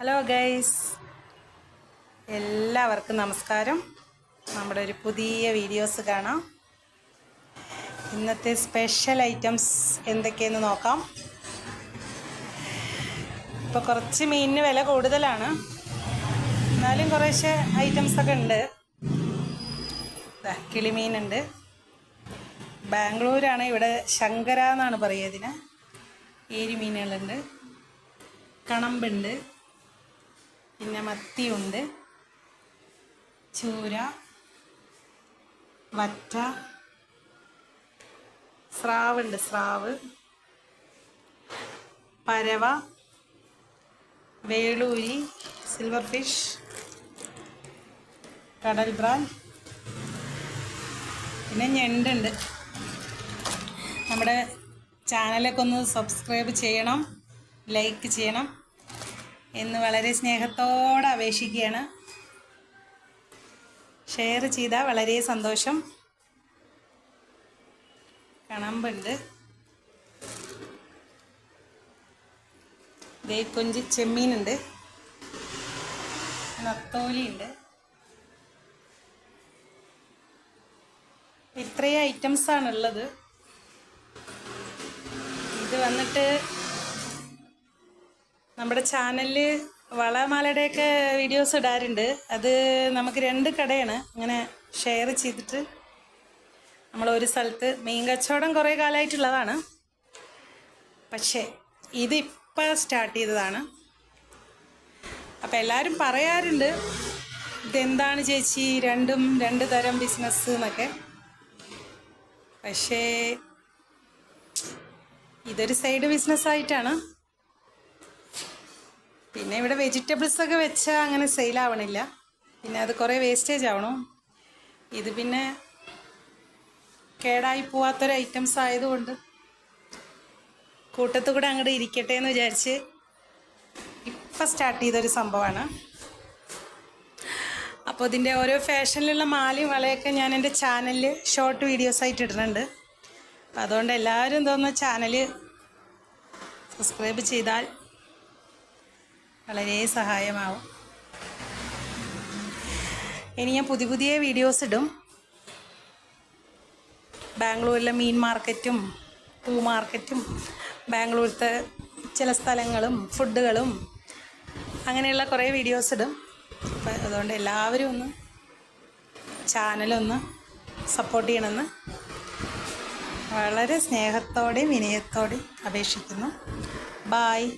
Hello guys എല്ലാവർക്കും നമസ്കാരം. നമ്മുടെ ഒരു പുതിയ വീഡിയോസ് കാണാം. ഇന്നത്തെ സ്പെഷ്യൽ ഐറ്റംസ് എന്തൊക്കെയെന്ന് നോക്കാം. ഇപ്പോൾ കുറച്ച് മീനിന് വില കൂടുതലാണ്. എന്നാലും കുറേശ്ശെ ഐറ്റംസ് ഒക്കെ ഉണ്ട്. കിളിമീനുണ്ട്. ബാംഗ്ലൂരാണ് ഇവിടെ ശങ്കര എന്നാണ് പറയുക ഇതിന്. ഏരി മീനുകളുണ്ട് കണമ്പുണ്ട്. പിന്നെ മത്തിയുണ്ട്. ചൂര വറ്റ സ്രാവുണ്ട് സ്രാവ്. പരവ വേളൂരി സിൽവർ ഫിഷ് കടൽ ബ്രാൻ പിന്നെ ഞണ്ടുണ്ട്. നമ്മുടെ ചാനലൊക്കെ ഒന്ന് സബ്സ്ക്രൈബ് ചെയ്യണം ലൈക്ക് ചെയ്യണം. എന്ന് വളരെ സ്നേഹത്തോടെ അപേക്ഷിക്കുകയാണ്. ഷെയർ ചെയ്താൽ വളരെ സന്തോഷം. കണമ്പുണ്ട്. ദേ കൊഞ്ച് ചെമ്മീനുണ്ട്. നത്തോലിയുണ്ട്. ഇത്രയും ഐറ്റംസാണുള്ളത്. ഇത് വന്നിട്ട് നമ്മുടെ ചാനലിൽ വളമാലയുടെയൊക്കെ വീഡിയോസ് ഇടാറുണ്ട്. അത് നമുക്ക് രണ്ട് കടയാണ്. ഇങ്ങനെ ഷെയർ ചെയ്തിട്ട് നമ്മൾ ഒരു സ്ഥലത്ത് മീൻ കച്ചവടം കുറേ കാലമായിട്ടുള്ളതാണ്. പക്ഷേ ഇത് ഇപ്പോൾ സ്റ്റാർട്ട് ചെയ്തതാണ്. അപ്പോൾ എല്ലാവരും പറയാറുണ്ട് ഇതെന്താണ് ചേച്ചി? രണ്ടും രണ്ട് തരം ബിസിനസ് എന്നൊക്കെ. പക്ഷേ ഇതൊരു സൈഡ് ബിസിനസ്സായിട്ടാണ് പിന്നെ ഇവിടെ വെജിറ്റബിൾസ് ഒക്കെ വെച്ചാൽ അങ്ങനെ സെയിൽ ആവണില്ല. പിന്നെ അത് കുറേ വേസ്റ്റേജ് ആവണം. ഇത് പിന്നെ കേടായി പോവാത്തൊരു ഐറ്റംസ് ആയതുകൊണ്ട് കൂട്ടത്തു കൂടെ അങ്ങോട്ട് ഇരിക്കട്ടെ എന്ന് വിചാരിച്ച് ഇപ്പം സ്റ്റാർട്ട് ചെയ്തൊരു സംഭവമാണ് അപ്പോൾ ഇതിന്റെ ഓരോ ഫാഷനിലുള്ള മാലയും വളയൊക്കെ ഞാൻ എന്റെ ചാനലിൽ ഷോർട്ട് വീഡിയോസ് ആയിട്ട് ഇടുന്നുണ്ട്. അപ്പം അതുകൊണ്ട് എല്ലാവരും തോന്നുന്ന ചാനൽ സബ്സ്ക്രൈബ് ചെയ്താൽ വളരെ സഹായമാവും. ഇനി ഞാൻ പുതിയ പുതിയ വീഡിയോസ് ഇടും. ബാംഗ്ലൂരിലെ മീൻ മാർക്കറ്റും പൂ മാർക്കറ്റും ബാംഗ്ലൂരിലത്തെ ചില സ്ഥലങ്ങളും ഫുഡുകളും അങ്ങനെയുള്ള കുറേ വീഡിയോസ് ഇടും. അപ്പം അതുകൊണ്ട് എല്ലാവരും ഒന്ന് ചാനലൊന്ന് സപ്പോർട്ട് ചെയ്യണമെന്ന് വളരെ സ്നേഹത്തോടെയും വിനയത്തോടെയും അപേക്ഷിക്കുന്നു. ബായ്